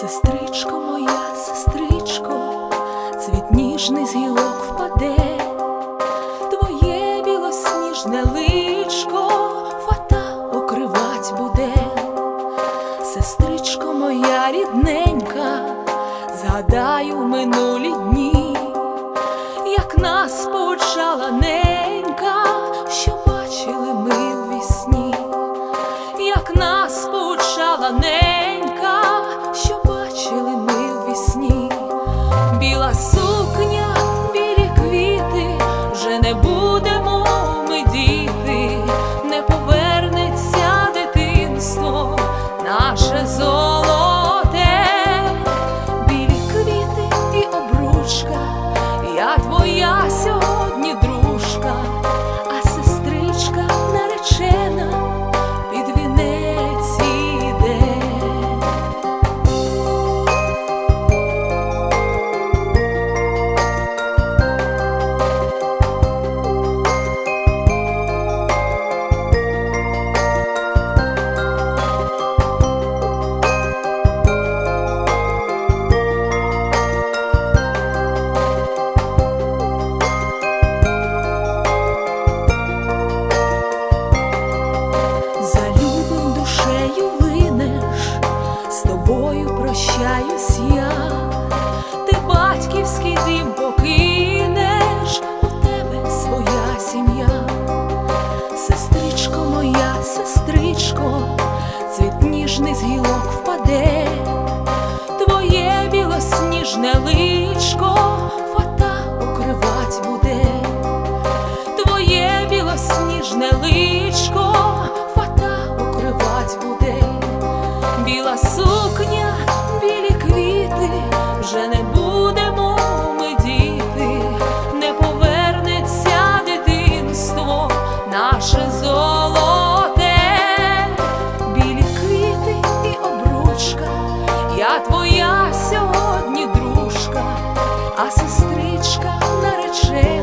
Сестричко моя, сестричко, цвіт ніжний з гілок впаде, твоє білосніжне личко фата окривать буде, сестричко моя рідненька, згадаю минулі дні, як нас поучала не. Прощаюсь я, ти батьківський дім покинеш, у тебе своя сім'я, сестричко моя, сестричко, цвіт ніжний з гілок впаде, твоє білосніжне листя вже не будемо ми діти, не повернеться дитинство, наше золоте, білі квіти і обручка, я твоя сьогодні дружка, а сестричка нарече.